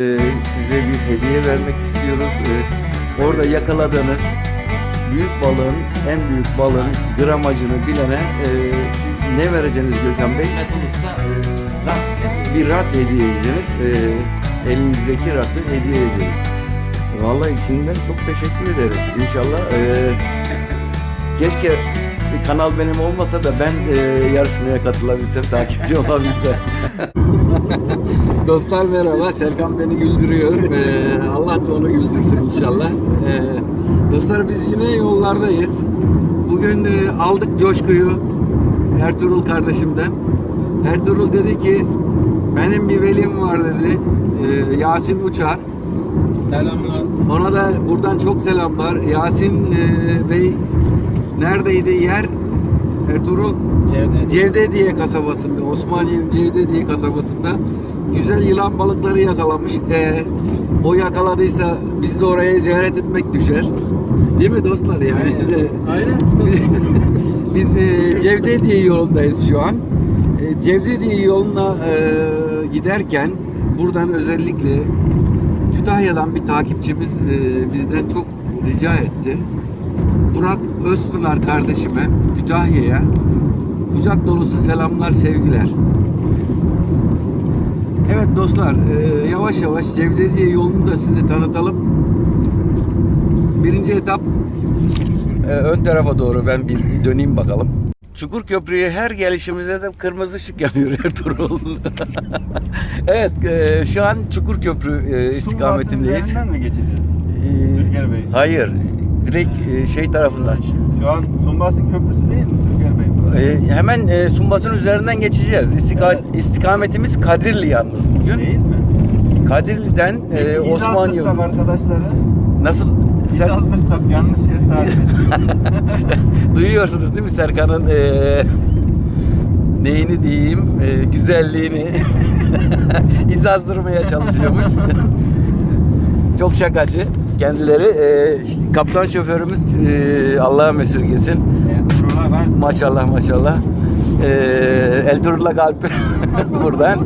Ee, size bir hediye vermek istiyoruz. Ee, orada yakaladığınız büyük balığın, en büyük balığın gramajını bilene e, siz ne vereceksiniz Gökhan Bey? Kısmet olursa e, rat Bir rat hediye edeceksiniz. Ee, elinizdeki ratı hediye edeceğiz. Vallahi içinden çok teşekkür ederiz. İnşallah e, keşke kanal benim olmasa da ben e, yarışmaya katılabilsem, takipçi olabilsem. Dostlar merhaba. Serkan beni güldürüyor. Ee, Allah da onu güldürsün inşallah. Ee, dostlar biz yine yollardayız. Bugün e, aldık coşkuyu Ertuğrul kardeşimden. Ertuğrul dedi ki benim bir velim var dedi. Ee, Yasin Uçar. Selamlar. Ona da buradan çok selamlar. Yasin e, Bey neredeydi yer? Ertuğrul Cevdet. Cevdediye kasabasında, Osmaniye'nin Cevdediye kasabasında güzel yılan balıkları yakalamış. Ee, o yakaladıysa biz de oraya ziyaret etmek düşer. Değil mi dostlar yani? Aynen. Biz e, Cevdediye yolundayız şu an. E, Cevdediye yoluna e, giderken buradan özellikle Kütahya'dan bir takipçimiz e, bizden çok rica etti. Burak Özpınar kardeşime Kütahya'ya kucak dolusu selamlar, sevgiler. Evet dostlar, e, yavaş yavaş Cevdediye yolunu da size tanıtalım. Birinci etap e, ön tarafa doğru ben bir döneyim bakalım. Çukur Köprü'ye her gelişimizde de kırmızı ışık yanıyor Ertuğrul. evet, e, şu an Çukur Köprü e, istikametindeyiz. Üzerinden mi geçeceğiz? E, Türker Bey. hayır, direkt e, şey tarafından. Şu an Sumbasın Köprüsü değil mi Türker Bey? E, hemen e, Sumbas'ın üzerinden geçeceğiz. İstika- Evet. istikametimiz Kadirli yalnız bugün. Değil mi? Kadirli'den e, Osmaniye. aldırsak arkadaşları, Nasıl? Sen aldırsak yanlış yer tarif duyuyorsunuz değil mi Serkan'ın e, neyini diyeyim e, güzelliğini iz azdırmaya çalışıyormuş. Çok şakacı kendileri. E, işte kaptan şoförümüz e, Allah'a mesirgesin. Maşallah maşallah. Ee, Ertuğrul'a kalp buradan.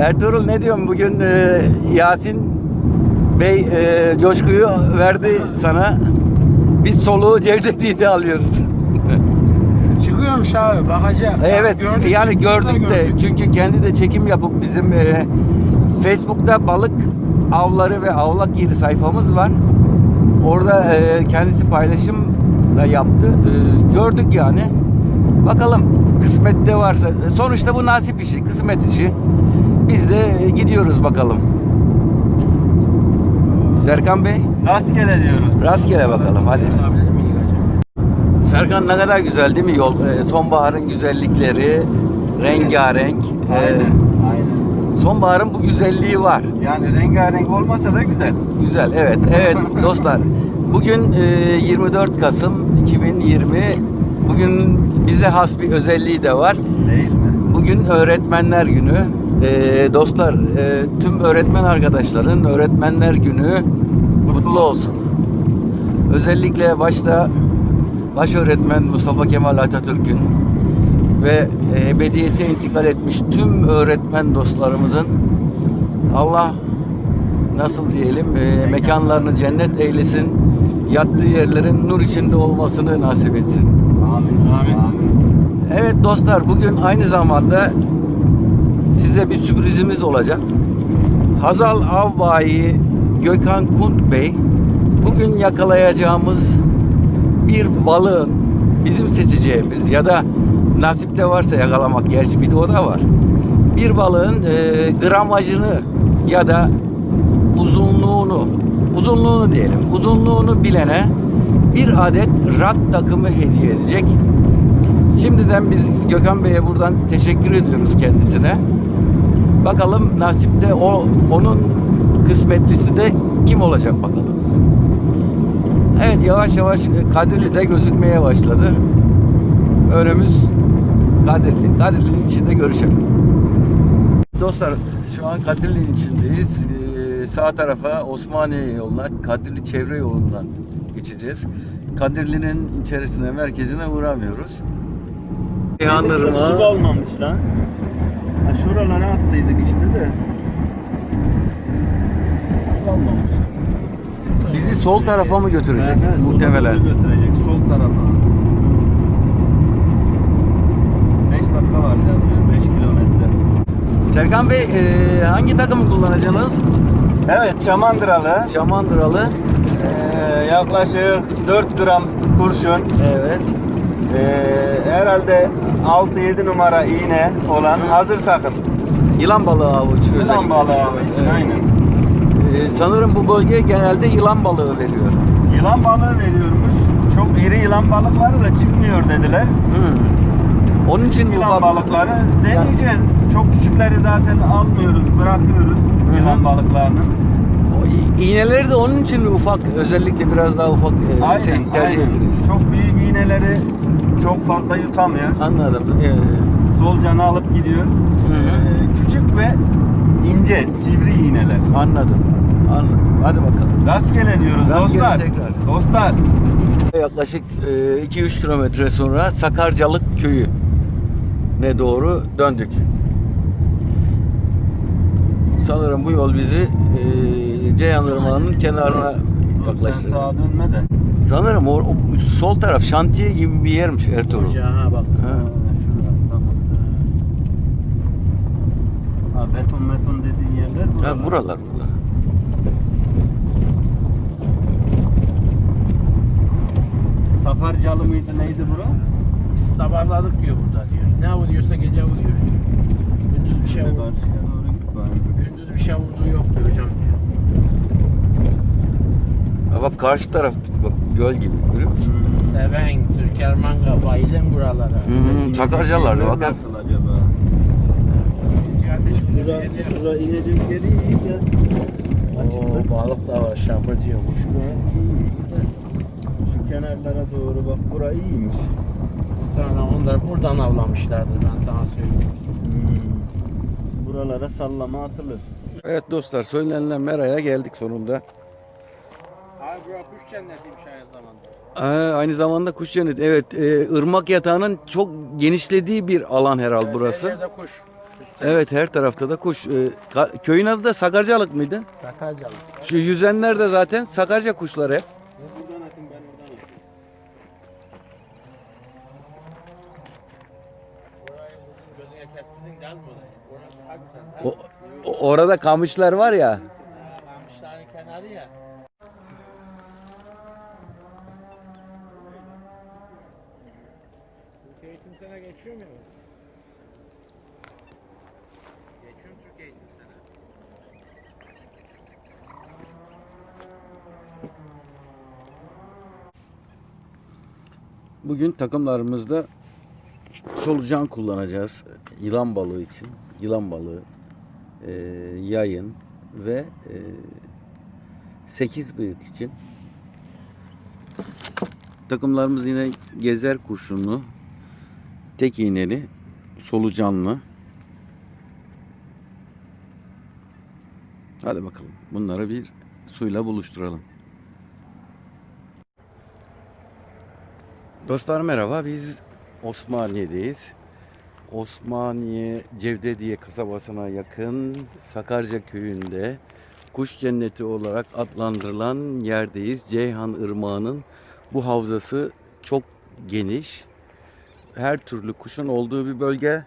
Ertuğrul ne diyorsun bugün e, Yasin Bey e, coşkuyu verdi sana. Biz soluğu Cevdeti'de alıyoruz. Çıkıyormuş abi bakacak. evet Gördük, yani gördük de gördük. çünkü kendi de çekim yapıp bizim e, Facebook'ta balık avları ve avlak yeri sayfamız var. Orada e, kendisi paylaşım da yaptı. E, gördük yani. Bakalım kısmette varsa. Sonuçta bu nasip işi, kısmet işi. Biz de e, gidiyoruz bakalım. Serkan Bey, rastgele diyoruz. rastgele bakalım hadi. Serkan ne kadar güzel değil mi yol? E, sonbaharın güzellikleri, rengarenk. E, Aynen. Aynen. Sonbaharın bu güzelliği var. Yani rengarenk olmasa da güzel. Güzel, evet. Evet dostlar. Bugün e, 24 Kasım 2020. Bugün bize has bir özelliği de var. Değil mi? Bugün Öğretmenler Günü. E, dostlar, e, tüm öğretmen arkadaşların Öğretmenler Günü kutlu olsun. Özellikle başta baş öğretmen Mustafa Kemal Atatürk'ün ve ebediyete intikal etmiş tüm öğretmen dostlarımızın Allah nasıl diyelim e, mekanlarını cennet eylesin. Yattığı yerlerin nur içinde olmasını nasip etsin. Amin. Amin. Evet dostlar bugün aynı zamanda size bir sürprizimiz olacak. Hazal Avbayi Gökhan Kunt Bey bugün yakalayacağımız bir balığın bizim seçeceğimiz ya da nasipte varsa yakalamak gerçi bir de o da var. Bir balığın e, gramajını ya da uzunluğunu uzunluğunu diyelim uzunluğunu bilene bir adet rat takımı hediye edecek. Şimdiden biz Gökhan Bey'e buradan teşekkür ediyoruz kendisine. Bakalım nasipte o onun kısmetlisi de kim olacak bakalım. Evet yavaş yavaş Kadirli'de gözükmeye başladı. Önümüz Kadirli. Kadirli'nin içinde görüşelim. Dostlar şu an Kadirli'nin içindeyiz. Ee, sağ tarafa Osmaniye yoluna, Kadirli çevre yolundan geçeceğiz. Kadirli'nin içerisine, merkezine uğramıyoruz. Yanlarıma... Su olmamış lan. Ha, şuralara attıydık işte de. Su olmamış. Bizi sol tarafa mı götürecek? Evet, muhtemelen. Sol tarafa. Serkan Bey e, hangi takımı kullanacaksınız? Evet Şamandıralı. Şamandıralı. Ee, yaklaşık 4 gram kurşun. Evet. Ee, herhalde 6-7 numara iğne olan hazır takım. Yılan balığı avı için Yılan balığı avı için Evet. aynen. E, sanırım bu bölge genelde yılan balığı veriyor. Yılan balığı veriyormuş. Çok iri yılan balıkları da çıkmıyor dediler. Hı. Onun için bu Yılan ufak- balıkları deneyeceğiz. Çok küçükleri zaten almıyoruz, bırakıyoruz yılan balıklarını. O i- İğneleri de onun için mi ufak özellikle biraz daha ufak e, Aynen, şey, tercih aynen. ettiniz? Çok büyük iğneleri çok fazla yutamıyor. Anladım. E, Solucanı alıp gidiyor. Ee, küçük ve ince, sivri iğneler. anladım. Anladım. Hadi bakalım. Rastgele diyoruz Rastgele dostlar. tekrar. Dostlar. Yaklaşık e, 2-3 kilometre sonra Sakarcalık köyü ne doğru döndük. Sanırım bu yol bizi e, Ceyhan Irmağı'nın kenarına yaklaştırdı. sağa dönme de. Sanırım o, o sol taraf şantiye gibi bir yermiş Ertuğrul. Ocağa bak. Ha. Ha, şurada, tamam. Ha, beton beton dediğin yerler buralar. Ha, buralar buralar. Sakarcalı mıydı neydi bura? Biz sabahladık diyor burada diyor. Ne oluyorsa gece oluyor diyor. Gündüz bir şey Şöyle oldu. karşıya doğru git bari. Gündüz bir şey olduğu yok diyor hocam diyor. Ha, bak karşı taraf bak, göl gibi görüyor musun? Seven, Türker Manga, bayılın buralara. Hmm, Sakarcalar Yerler bakın. Nasıl acaba? Rüzgar ateşi Şura, şura inecek yeri iyi. Açıklık. Oo, balık da var şapır diyormuş. Şura iyi de. Şu kenarlara doğru bak bura iyiymiş. Sonra onlar buradan avlamışlardır ben sana söyleyeyim. Hmm. Buralara sallama atılır. Evet dostlar söylenilen Mera'ya geldik sonunda. Abi bura kuş cennetiymiş aynı zamanda. Ha, aynı zamanda kuş cenneti. Evet, e, ırmak yatağının çok genişlediği bir alan herhal Her burası. yerde kuş. Üstte Evet, her tarafta da kuş. E, ka- köyün adı da Sakarcalık mıydı? Sakarcalı. Şu yüzenler de zaten Sakarca kuşları hep. Orada kamışlar var ya. Kamışların kenarı ya. Türk eğitim sene geçiyor mu? Geçiyorum Türk eğitim sene. Bugün takımlarımızda solucan kullanacağız. Yılan balığı için. Yılan balığı, e, yayın ve e, 8 bıyık için. Takımlarımız yine gezer kurşunlu, tek iğneli, solucanlı. Hadi bakalım bunları bir suyla buluşturalım. Dostlar merhaba. Biz Osmaniye'deyiz. Osmaniye Cevdediye kasabasına yakın Sakarca köyünde kuş cenneti olarak adlandırılan yerdeyiz. Ceyhan Irmağı'nın bu havzası çok geniş. Her türlü kuşun olduğu bir bölge.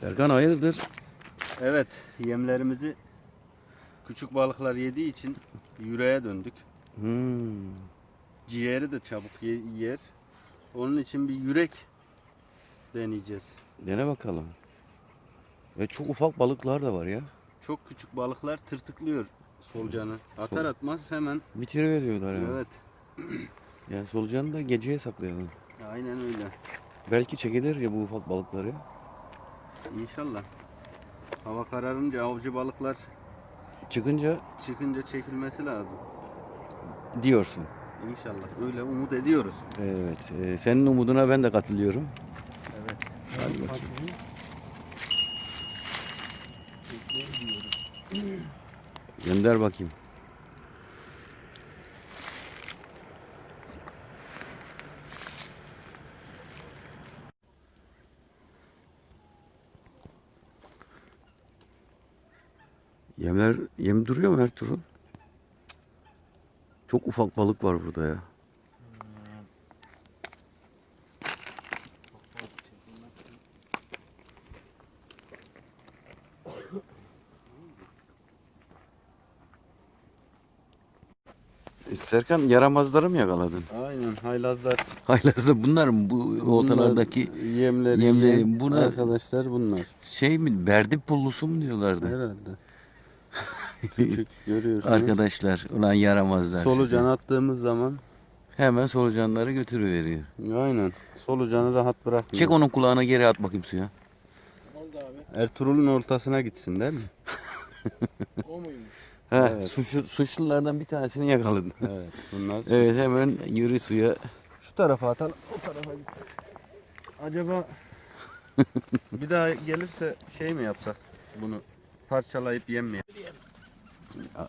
Serkan hayırdır? Evet, yemlerimizi küçük balıklar yediği için yüreğe döndük. Hmm. Ciğeri de çabuk ye- yer. Onun için bir yürek deneyeceğiz. Dene bakalım. Ve çok ufak balıklar da var ya. Çok küçük balıklar tırtıklıyor solucanı. Atar Sol- atmaz hemen. Bitiriveriyorlar yani. Evet, Yani solucanı da geceye saklayalım. aynen öyle. Belki çekilir ya bu ufak balıkları. İnşallah. Hava kararınca avcı balıklar Çıkınca çıkınca çekilmesi lazım. diyorsun. İnşallah. Öyle umut ediyoruz. Evet. e, senin umuduna ben de katılıyorum. Evet. Hadi bakayım. Gönder bakayım. Yemler yem duruyor mu Ertuğrul? Çok ufak balık var burada ya. E, Serkan yaramazları mı yakaladın? Aynen haylazlar. Haylazda bunlar mı? Bu ortalardaki Bunlar yemleri, yemleri, buna- arkadaşlar bunlar. şey mi? Berdi pullusu mu diyorlardı? Herhalde. Küçük görüyorsunuz. Arkadaşlar ulan yaramazlar. Solucan sizi. attığımız zaman Hemen solucanları götürüveriyor. aynen solucanı rahat bırakmıyor. Çek onun kulağına geri at bakayım suya. Oldu abi? Ertuğrul'un ortasına gitsin değil mi? O muymuş? He, Evet. suçlu, suçlulardan bir tanesini yakaladın. Evet. Bunlar evet hemen yürü suya. şu tarafa atalım. O tarafa gitsin. Acaba bir daha gelirse şey mi yapsak bunu parçalayıp mi?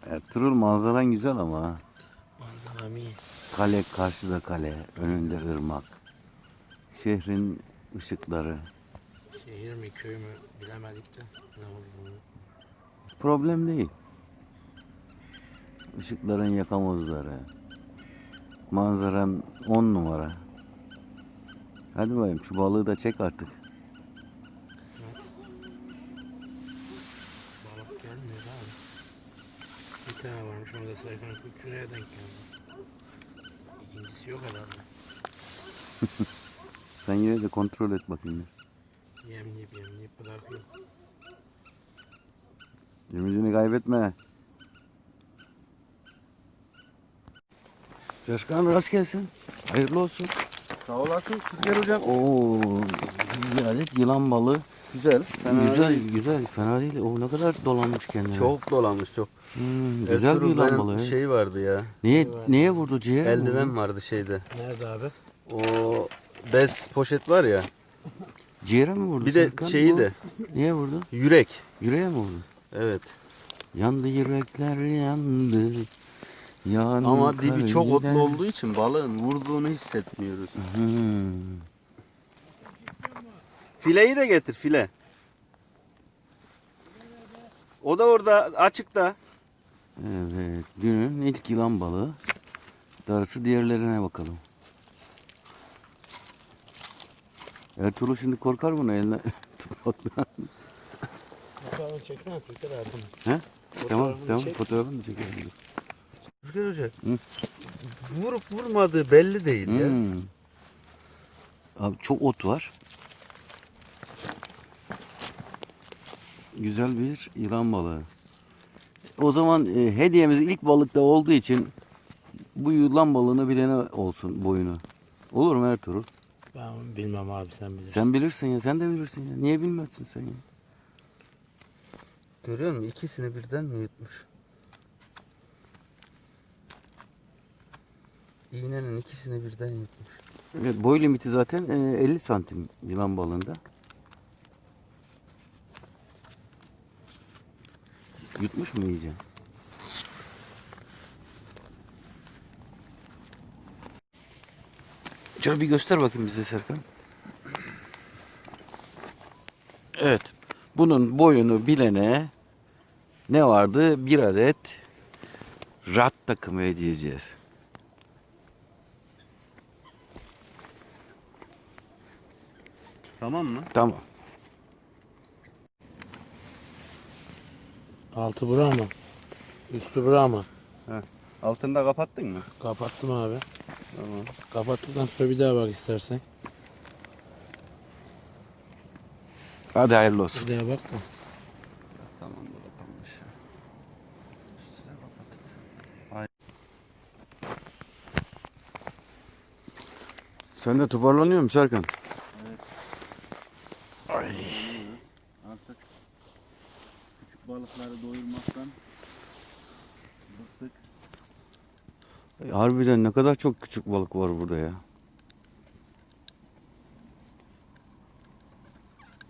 Ertuğrul manzaran güzel ama. ha. Manzaram iyi. Kale karşıda kale, önünde ırmak. Şehrin ışıkları. Şehir mi köy mü bilemedik de ne olduğunu. Problem değil. Işıkların yakamozları. Manzaran on numara. Hadi bakayım şu balığı da çek artık. Kısmet. Balık gelmiyor abi. Bir orada Serkan 3 liraya denk geldi. İkincisi yok herhalde. Sen yine de kontrol et bakayım. Yemleyip yemleyip bırakıyor. Ümidini kaybetme. Serkan rast gelsin. Hayırlı olsun. Sağ olasın Tüzger hocam. Oo, bir adet yılan balığı. Güzel. güzel, güzel. Fena değil. O ne kadar dolanmış kendine. Çok dolanmış çok. Hmm, güzel bir balığı. evet. Şey vardı ya. Neye, neye vurdu? Ciğer mi? Eldiven vardı şeyde. Nerede abi? O bez poşet var ya. Ciğere mi vurdu? Bir de Serkan? şeyi Bu- de Niye vurdu? yürek. Yüreğe mi vurdu? Evet. Yandı yürekler yandı. Yandı Ama dibi çok otlu olduğu için balığın vurduğunu hissetmiyoruz. Hmm. Fileyi de getir file. O da orada açıkta. Evet, günün ilk yılan balığı. Darısı diğerlerine bakalım. Ertuğrul şimdi korkar bunu eline tutmaktan. Fotoğrafını çeksene Türker abi. He? Tamam, Fotoğrafını tamam. çek. Fotoğrafını çekelim. Rüzgar Hoca. Hı. Vurup vurmadığı belli değil ya. Hmm. Abi çok ot var. Güzel bir yılan balığı. O zaman e, hediyemiz ilk balıkta olduğu için bu yılan balığını bilene olsun boyunu. Olur mu Ertuğrul? Ben bilmem abi sen bilirsin. Sen bilirsin ya, sen de bilirsin ya. Niye bilmezsin sen ya? Görüyor musun? İkisini birden mi yutmuş? İğnenin ikisini birden yutmuş. Evet, boy limiti zaten e, 50 santim yılan balığında. Yutmuş mu iyice? Şöyle bir göster bakayım bize Serkan. Evet. Bunun boyunu bilene ne vardı? Bir adet rat takımı hediye edeceğiz. Tamam mı? Tamam. Altı bura mı? Üstü bura mı? Altını da kapattın mı? Kapattım abi. Tamam. Kapattıktan sonra bir daha bak istersen. Hadi hayırlı olsun. Bir daha bak da. Tamam bu kapanmış. Üstüne kapat. Sen de toparlanıyor musun Serkan? Artık küçük balıkları doyurmaktan bıktık. E, Harbiden ne kadar çok küçük balık var burada ya.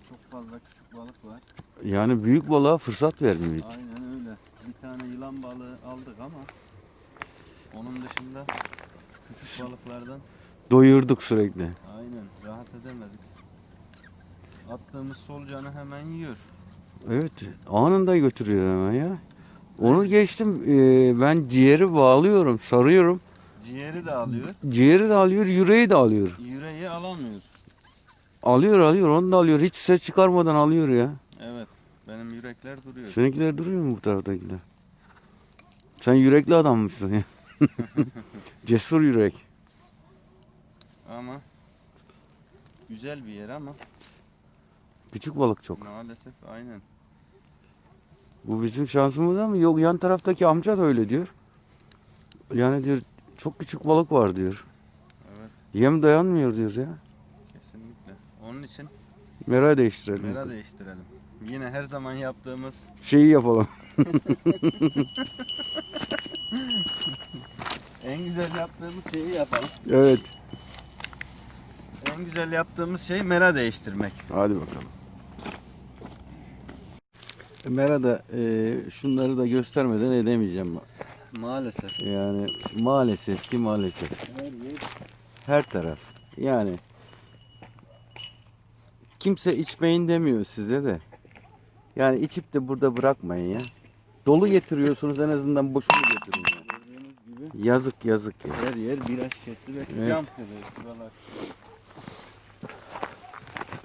Çok fazla küçük balık var. Yani büyük balığa fırsat vermiyor. Aynen öyle. Bir tane yılan balığı aldık ama onun dışında küçük balıklardan Doyurduk sürekli. aynen rahat edemedik. Attığımız solucanı hemen yiyor. Evet anında götürüyor hemen ya. Onu geçtim. Ee, ben ciğeri bağlıyorum, sarıyorum. Ciğeri de alıyor. Ciğeri de alıyor, yüreği de alıyor. Yüreği alamıyor. Alıyor alıyor, onu da alıyor. Hiç ses çıkarmadan alıyor ya. Evet. Benim yürekler duruyor. Seninkiler duruyor mu bu taraftakiler? Sen yürekli adammışsın ya. Cesur yürek. Ama güzel bir yer ama Küçük balık çok. maalesef aynen. Bu bizim şansımız ama yok yan taraftaki amca da öyle diyor. Yani diyor çok küçük balık var diyor. Evet Yem dayanmıyor diyor ya. kesinlikle. Onun için Mera değiştirelim. mera değiştirelim. Yine her zaman yaptığımız Şeyi yapalım. en güzel yaptığımız şeyi yapalım. Evet. En güzel yaptığımız şey mera değiştirmek. Hadi bakalım. Mera da e, şunları da göstermeden edemeyeceğim. Maalesef. Yani maalesef ki maalesef. Her yer Her taraf. Yani kimse içmeyin demiyor size de. Yani içip de burada bırakmayın ya. Dolu getiriyorsunuz en azından boşunu getirin ya. Yazık yazık ya. her yer bira şişesi ve Evet. cam şuralar.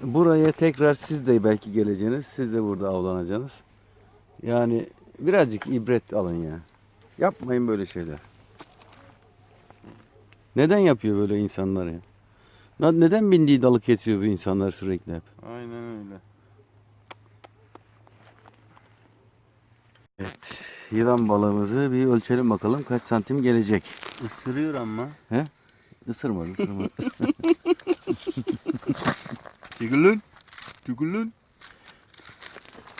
Buraya tekrar siz de belki geleceksiniz. Siz de burada avlanacaksınız. Yani birazcık ibret alın ya. Yapmayın böyle şeyler. Neden yapıyor böyle insanlar ya? Neden bindiği dalı kesiyor bu insanlar sürekli hep? Aynen öyle. Yılan balığımızı bir ölçelim bakalım kaç santim gelecek. Isırıyor ama. Isırmaz ısırmaz. Tükürlün. Tükürlün.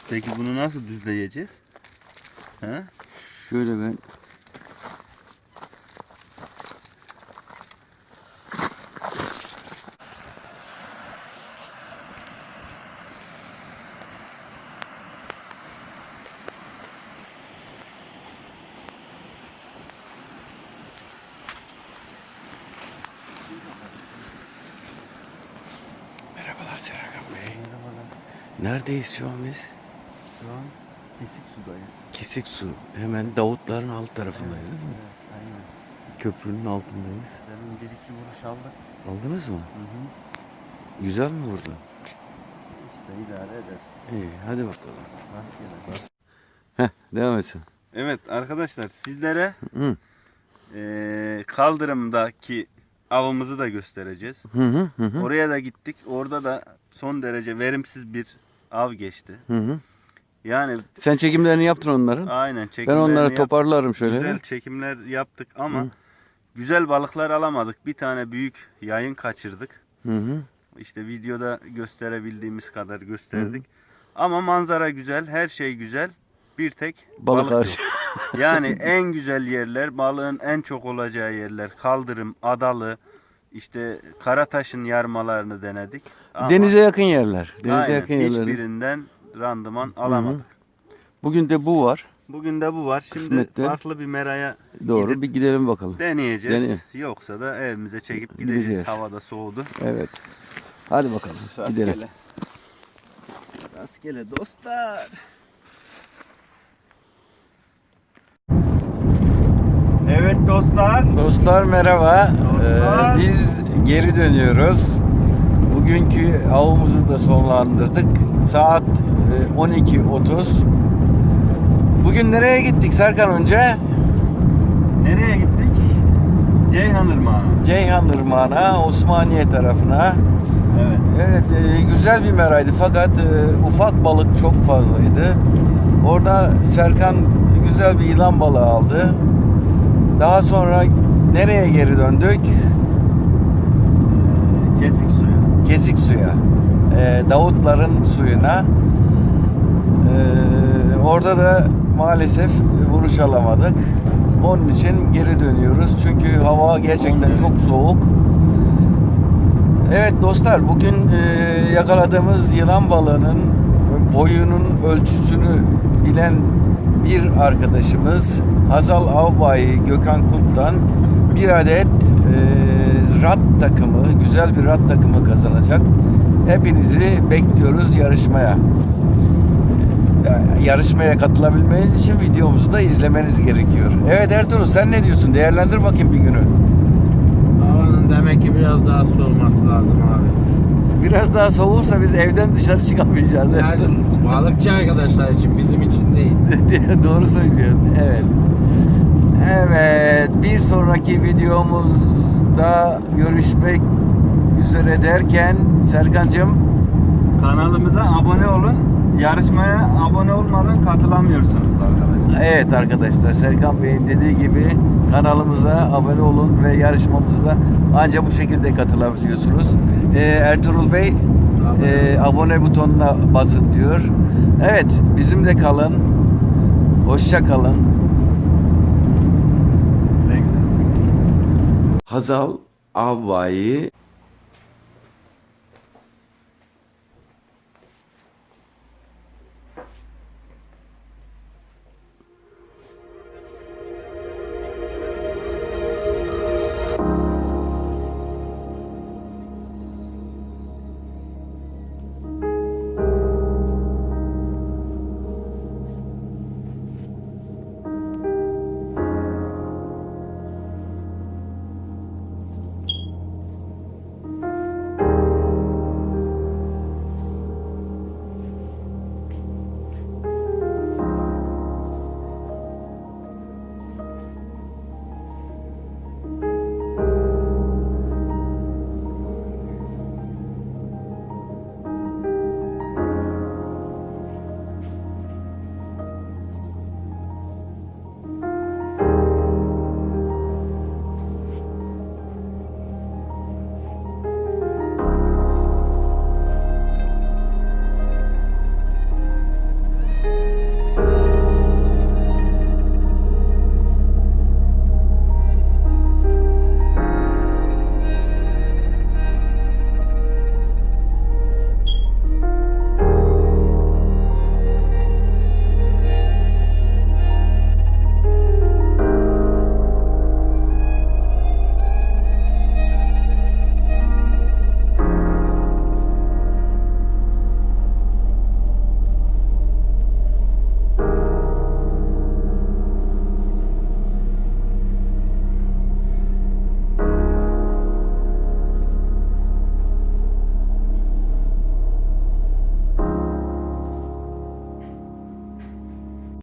Peki bunu nasıl düzleyeceğiz? He? Şöyle ben Merhabalar Serkan Bey. Merhabalar. Neredeyiz şu an biz? Şu an kesik sudayız. Kesik su. Hemen Davutların alt tarafındayız değil mi? Evet, aynen. Köprünün altındayız. Demin bir iki vuruş aldık. Aldınız mı? Hı hı. Güzel mi burada? İşte idare eder. İyi hadi bakalım. Rastgele. Heh devam et sen. Evet arkadaşlar sizlere Hı. eee, kaldırımdaki avımızı da göstereceğiz. Hı hı hı hı. Oraya da gittik. Orada da son derece verimsiz bir av geçti. hı hı. Yani Sen çekimlerini yaptın onların. aynen Ben çekimlerini onları yap- toparlarım şöyle. Güzel çekimler yaptık ama Hı. güzel balıklar alamadık. Bir tane büyük yayın kaçırdık. Hı hı. İşte videoda gösterebildiğimiz kadar gösterdik. Ama manzara güzel, her şey güzel. Bir tek Balık hariç. Yani en güzel yerler, balığın en çok olacağı yerler. Kaldırım, Adalı, işte Karataş'ın yarmalarını denedik. Ama Denize yakın yerler. Denize aynen, yakın yerler. hiçbirinden randıman alamadık. Bugün de bu var. Bugün de bu var. Şimdi Kısmette. farklı bir meraya Doğru. Gidip- Bir gidelim bakalım. deneyeceğiz. Deneyelim. Yoksa da evimize çekip gideceğiz. Gideceğiz. Havada soğudu. Evet. Hadi bakalım. Gidelim. Rastgele. Rastgele dostlar. Evet dostlar. Dostlar merhaba. Dostlar. Ee, biz geri dönüyoruz. Bugünkü avımızı da sonlandırdık. Saat 12.30. Bugün nereye gittik Serkan önce? Nereye gittik? Ceyhan Irmağı. Ceyhan Irmağı'na, Osmaniye tarafına. Evet. Evet e, güzel bir meraydı fakat e, ufak balık çok fazlaydı. Orada Serkan güzel bir yılan balığı aldı. Daha sonra nereye geri döndük? Kesik suyu. Kesik suya. E, Davutların suyuna. E, orada da maalesef vuruş alamadık. Onun için geri dönüyoruz. Çünkü hava gerçekten çok soğuk. Evet dostlar bugün e, yakaladığımız yılan balığının boyunun ölçüsünü bilen bir arkadaşımız Hazal Avbay Gökhan Kunt'tan bir adet e, rat takımı, güzel bir rat takımı kazanacak. Hepinizi bekliyoruz yarışmaya. E, yarışmaya katılabilmeniz için videomuzu da izlemeniz gerekiyor. Evet Ertuğrul sen ne diyorsun? Değerlendir bakayım bir günü. Havanın demek ki biraz daha su olması lazım abi. Biraz daha soğursa biz evden dışarı çıkamayacağız. Yani balıkçı arkadaşlar için bizim için değil. Doğru söylüyorsun. Evet. Evet. Bir sonraki videomuzda görüşmek üzere derken Serkan'cığım Kanalımıza abone olun. Yarışmaya abone olmadan katılamıyorsunuz arkadaşlar. Evet arkadaşlar Serkan Bey'in dediği gibi kanalımıza abone olun ve yarışmamızda ancak bu şekilde katılabiliyorsunuz. Ee, Ertuğrul Bey e, abone butonuna basın diyor. Evet bizimle kalın. Hoşça kalın. Hazal Avva'yı